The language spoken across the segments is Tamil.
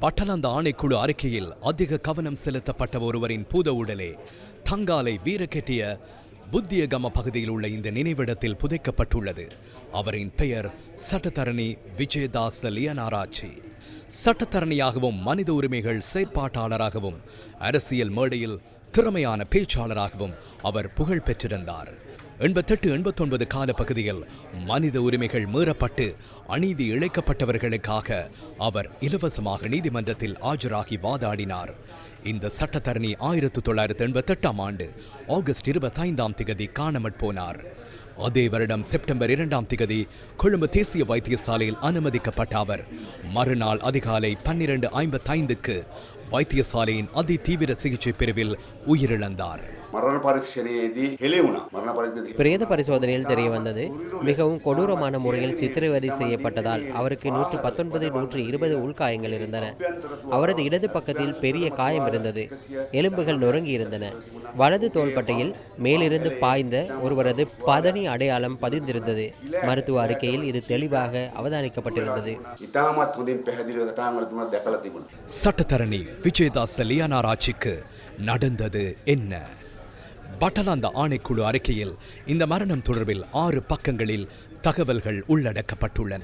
பட்டலந்த ஆணைக்குழு அறிக்கையில் அதிக கவனம் செலுத்தப்பட்ட ஒருவரின் பூத உடலே தங்காலை வீரக்கெட்டிய புத்தியகம பகுதியில் உள்ள இந்த நினைவிடத்தில் புதைக்கப்பட்டுள்ளது. அவரின் பெயர் சட்டத்தரணி விஜயதாஸ் லியனாராச்சி. சட்டத்தரணியாகவும் மனித உரிமைகள் செயற்பாட்டாளராகவும் அரசியல் மேடையில் திறமையான பேச்சாளராகவும் அவர் புகழ் பெற்றிருந்தார். எண்பத்தெட்டு எண்பத்தொன்பது கால பகுதியில் மனித உரிமைகள் மீறப்பட்டு அநீதி இழைக்கப்பட்டவர்களுக்காக அவர் இலவசமாக நீதிமன்றத்தில் ஆஜராகி வாதாடினார். இந்த சட்டத்தரணி ஆயிரத்தி தொள்ளாயிரத்தி எண்பத்தெட்டாம் ஆண்டு ஆகஸ்ட் இருபத்தைந்தாம் திகதி காணாமற் போனார். அதே வருடம் செப்டம்பர் இரண்டாம் திகதி கொழும்பு தேசிய வைத்தியசாலையில் அனுமதிக்கப்பட்ட அவர் மறுநாள் அதிகாலை பன்னிரண்டு ஐம்பத்தைந்துக்கு வைத்தியசாலையின் அதி தீவிர சிகிச்சை பிரிவில் உயிரிழந்தார். பிரேத பரிசோதனையில் தெரிய வந்தது மிகவும் கொடூரமான முறையில் சித்திரவதை செய்யப்பட்டதால் அவருக்கு நூற்று பத்தொன்பது நூற்று இருபது உள்காயங்கள் இருந்தன. அவரது இடது பக்கத்தில் பெரிய காயம் இருந்தது. எலும்புகள் நொறுங்கி இருந்தன. வலது தோள்பட்டையில் மேலிருந்து பாய்ந்த ஒருவரது பதனி அடையாளம் பதிந்திருந்தது. மருத்துவ அறிக்கையில் இது தெளிவாக அவதானிக்கப்பட்டிருந்தது. சட்டத்தரணி விஜயதாஸ் லியானாராச்சிக்கு நடந்தது என்ன? பட்டலாந்த ஆணைக்குழு அறிக்கையில் இந்த மரணம் தொடர்பில் ஆறு பக்கங்களில் தகவல்கள் உள்ளடக்கப்பட்டுள்ளன.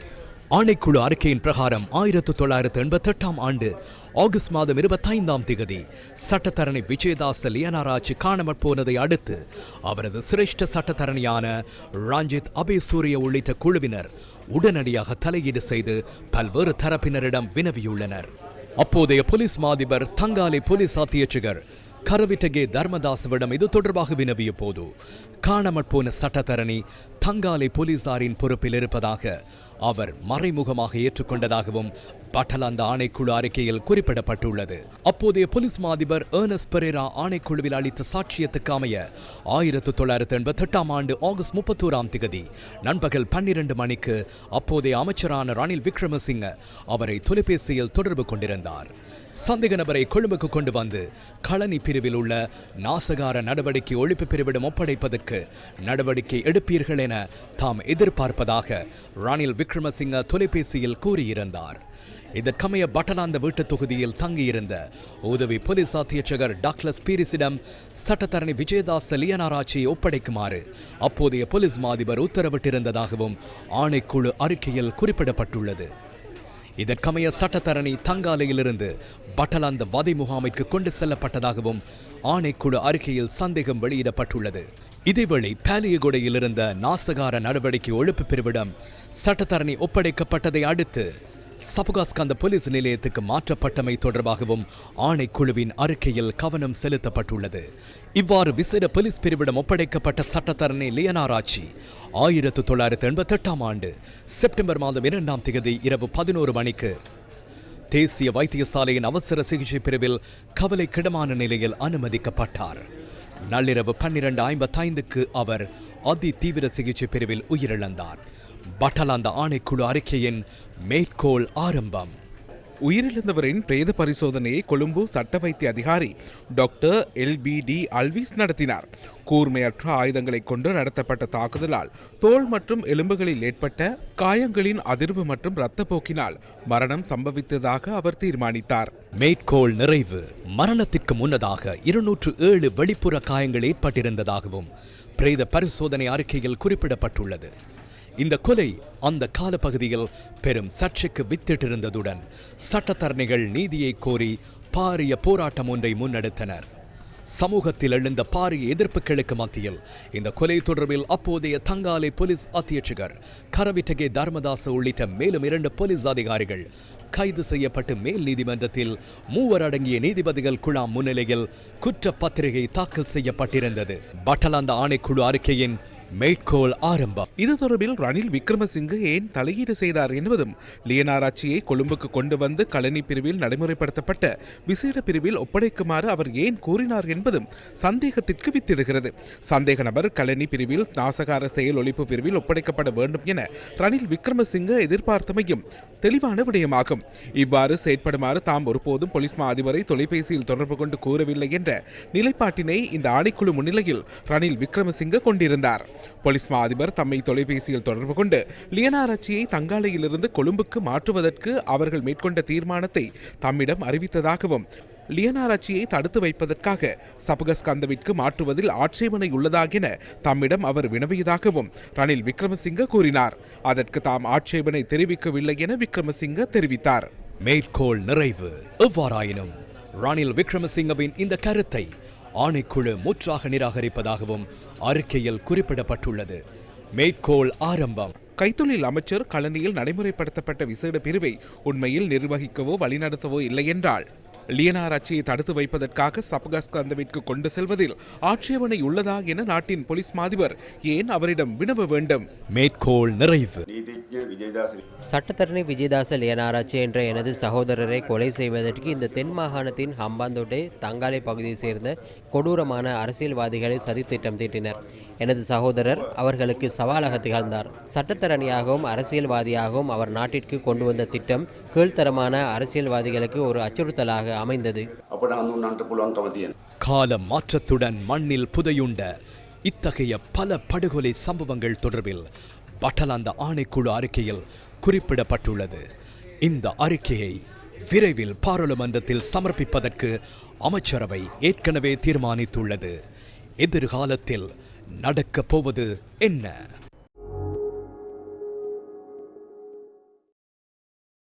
ஆணைக்குழு அறிக்கையின் பிரகாரம் ஆயிரத்து தொள்ளாயிரத்து எண்பத்தெட்டாம் ஆண்டு ஆகஸ்ட் மாதம் இருபத்தைந்தாம் திகதி சட்டத்தரணி விஜயதாஸ் லியனாராஜ் காணாமற் போனதை அடுத்து அவரது சிரேஷ்ட சட்டத்தரணியான ரஞ்சித் அபேசூரிய உள்ளிட்ட குழுவினர் உடனடியாக தலையீடு செய்து பல்வேறு தரப்பினரிடம் வினவியுள்ளனர். அப்போதைய போலீஸ் மாதிபர் தங்காலை போலீஸ் அத்தியட்சகர் கரவிட்டகே தர்மதாசவிடம் இது தொடர்பாக வினவிய போது காணாமற் போன சட்டத்தரணி தங்காலை போலீசாரின் பொறுப்பில் இருப்பதாக அவர் மறைமுகமாக ஏற்றுக்கொண்டதாகவும் பட்டலாந்த ஆணைக்குழு அறிக்கையில் குறிப்பிடப்பட்டுள்ளது. அப்போதைய போலீஸ் மாதிபர் ஏர்னஸ் பெரேரா ஆணைக்குழுவில் அளித்த சாட்சியத்துக்கு அமைய ஆயிரத்து தொள்ளாயிரத்து எண்பத்தெட்டாம் ஆண்டு ஆகஸ்ட் முப்பத்தோராம் திகதி நண்பகல் பன்னிரண்டு மணிக்கு அப்போதைய அமைச்சரான ரணில் விக்ரமசிங்க அவரை தொலைபேசியில் தொடர்பு கொண்டிருந்தார். சந்தேக நபரை கொழும்புக்கு கொண்டு வந்து களனி பிரிவில் உள்ள நாசகார நடவடிக்கை ஒழிப்பு பிரிவிடம் ஒப்படைப்பதற்கு நடவடிக்கை எடுப்பீர்கள் என தாம் எதிர்பார்ப்பதாக ரணில் விக்ரமசிங்க தொலைபேசியில் கூறியிருந்தார். இதற்கமைய பட்டலாந்த வீட்டுத் தொகுதியில் தங்கியிருந்த உதவி போலீஸ் அத்தியட்சகர் டாக்லஸ் பீரிஸிடம் சட்டத்தரணி விஜயதாஸ் லியனாராச்சியை ஒப்படைக்குமாறு அப்போதைய போலீஸ் மாதிபர் உத்தரவிட்டிருந்ததாகவும் ஆணைக்குழு அறிக்கையில் குறிப்பிடப்பட்டுள்ளது. இதற்கமைய சட்டத்தரணி தங்காலையிலிருந்து பட்டலாந்த வதை முகாமைக்கு கொண்டு செல்லப்பட்டதாகவும் ஆணைக்குழு அறிக்கையில் சந்தேகம் வெளியிடப்பட்டுள்ளது. இதேவேளை பாலியகுடையில் இருந்த நாசகார நடவடிக்கை ஒழிப்பு பிரிவிடம் சட்டத்தரணி ஒப்படைக்கப்பட்டதை அடுத்து சபுகாஸ்கந்த போலீஸ் நிலையத்துக்கு மாற்றப்பட்டமை தொடர்பாகவும் ஆணைக்குழுவின் அறிக்கையில் கவனம் செலுத்தப்பட்டுள்ளது. இவ்வாறு விசேட போலீஸ் பிரிவிடம் ஒப்படைக்கப்பட்ட சட்டத்தரணி லியனாராட்சி ஆயிரத்து தொள்ளாயிரத்து எண்பத்தெட்டாம் ஆண்டு செப்டம்பர் மாதம் இரண்டாம் தேதி இரவு பதினோரு மணிக்கு தேசிய வைத்தியசாலையின் அவசர சிகிச்சை பிரிவில் கவலைக்கிடமான நிலையில் அனுமதிக்கப்பட்டார். நள்ளிரவு பன்னிரண்டு ஐம்பத்தைந்துக்கு அவர் அதி தீவிர சிகிச்சை பிரிவில் உயிரிழந்தார். பட்டலாந்த ஆணைக்குழு அறிக்கையின் மேற்கோள் ஆரம்பம். உயிரிழந்தவரின் பிரேத பரிசோதனையை கொழும்பு சட்ட வைத்திய அதிகாரி டாக்டர் எல்பிடி அல்விஸ் நடத்தினார். கூர்மையற்ற ஆயுதங்களை கொண்டு நடத்தப்பட்ட தாக்குதலால் தோல் மற்றும் எலும்புகளில் ஏற்பட்ட காயங்களின் அதிர்வு மற்றும் இரத்தப்போக்கினால் மரணம் சம்பவித்ததாக அவர் தீர்மானித்தார். மேற்கோள் நிறைவு. மரணத்திற்கு முன்னதாக இருநூற்று ஏழு வெளிப்புற காயங்கள் ஏற்பட்டிருந்ததாகவும் பிரேத பரிசோதனை அறிக்கையில் குறிப்பிடப்பட்டுள்ளது. இந்த கொலை அந்த காலப்பகுதியில் பெரும் சர்ச்சைக்கு வித்திட்டிருந்ததுடன் சட்டத்தரணிகள் நீதியை கோரி பாரிய போராட்டம் ஒன்றை முன்னெடுத்தனர். சமூகத்தில் எழுந்த பாரிய எதிர்ப்புகளுக்கு மத்தியில் இந்த கொலை தொடர்பில் அப்போதைய தங்காலை போலீஸ் அத்தியட்சகர் கரவிட்டகே தர்மதாச உள்ளிட்ட மேலும் இரண்டு போலீஸ் அதிகாரிகள் கைது செய்யப்பட்டு மேல் நீதிமன்றத்தில் மூவர் அடங்கிய நீதிபதிகள் குழாம் முன்னிலையில் குற்ற பத்திரிகை தாக்கல் செய்யப்பட்டிருந்தது. பட்டலாந்த ஆணைக்குழு அறிக்கையின் மேற்கோள் ஆரம்பம். இது தொடர்பில் ரணில் விக்ரமசிங்கே ஏன் தலையீடு செய்தார் என்பதும் லியனாராட்சியை கொழும்புக்கு கொண்டு வந்து கழனி பிரிவில் நடைமுறைப்படுத்தப்பட்ட விசேட பிரிவில் ஒப்படைக்குமாறு அவர் ஏன் கூறினார் என்பதும் சந்தேகத்திற்கு வித்திடுகிறது. சந்தேக நபர் கழனி பிரிவில் நாசகார செயல் ஒழிப்பு பிரிவில் ஒப்படைக்கப்பட வேண்டும் என ரணில் விக்ரமசிங்கே எதிர்பார்த்தமையும் தெளிவான விடயமாகும். இவ்வாறு செயற்படுமாறு தாம் ஒருபோதும் போலீஸ் மா அதிபரை தொலைபேசியில் தொடர்பு கொண்டு கூறவில்லை என்ற நிலைப்பாட்டினை இந்த ஆணைக்குழு முன்னிலையில் ரணில் விக்ரமசிங்கே கொண்டிருந்தார். போலீஸ் மா அதிபர் தம்மை தொலைபேசியில் தொடர்பு கொண்டு லியனாராச்சியை தங்காலையிலிருந்து கொழும்புக்கு மாற்றுவதற்கு அவர்கள் மேற்கொண்ட தீர்மானத்தை தம்மிடம் அறிவித்ததாகவும் லியனாராச்சியை தடுத்து வைப்பதற்காக சபகஸ்கந்தவிற்கு மாற்றுவதில் ஆட்சேபனை உள்ளதாக என தம்மிடம் அவர் வினவியதாகவும் ரணில் விக்ரமசிங்க கூறினார். அதற்கு தாம் ஆட்சேபனை தெரிவிக்கவில்லை என விக்ரமசிங்க தெரிவித்தார். மேற்கோள் நிறைவு. எவ்வாறாயினும் ரணில் விக்ரமசிங்கவின் இந்த கருத்தை ஆணைக்குழு முற்றாக நிராகரிப்பதாகவும் அறிக்கையில் குறிப்பிடப்பட்டுள்ளது. மேற்கோள் ஆரம்பம். கைத்தொழில் அமைச்சர் கழனியில் நடைமுறைப்படுத்தப்பட்ட விசேட பிரிவை உண்மையில் நிர்வகிக்கவோ வழிநடத்தவோ இல்லை என்றால் லியனார் ஆட்சியை தடுத்து வைப்பதற்காக சபகாஸ்கந்தவிற்கு கொண்டு செல்வதில் ஆட்சேபனை உள்ளதா என நாட்டின் போலீஸ் மாதிபர் ஏன் அவரிடம் வினவ வேண்டும்? மேற்கோள் நிறைவு. சட்டத்தரணி விஜயதாச லியனாராச்சி என்ற எனது சகோதரரை கொலை செய்வதற்கு இந்த தென் மாகாணத்தின் ஹம்பாந்தோட்டை தங்காலை பகுதியை சேர்ந்த கொடூரமான அரசியல்வாதிகளை சதித்திட்டம் தீட்டினர். எனது சகோதரர் அவர்களுக்கு சவாலாக திகழ்ந்தார். சட்டத்தரணியாகவும் அரசியல்வாதியாகவும் அவர் நாட்டிற்கு கொண்டு வந்த திட்டம் கீழ்த்தரமான அரசியல்வாதிகளுக்கு ஒரு அச்சுறுத்தலாக அமைந்தது. கால மாற்றத்துடன் மண்ணில் புதையுண்ட இத்தகைய பல படுகொலை சம்பவங்கள் தொடர்பில் பட்டலாந்த ஆணைக்குழு அறிக்கையில் குறிப்பிடப்பட்டுள்ளது. இந்த அறிக்கையை விரைவில் பாராளுமன்றத்தில் சமர்ப்பிப்பதற்கு அமைச்சரவை ஏற்கனவே தீர்மானித்துள்ளது. எதிர்காலத்தில் நடக்கப் போவது என்ன?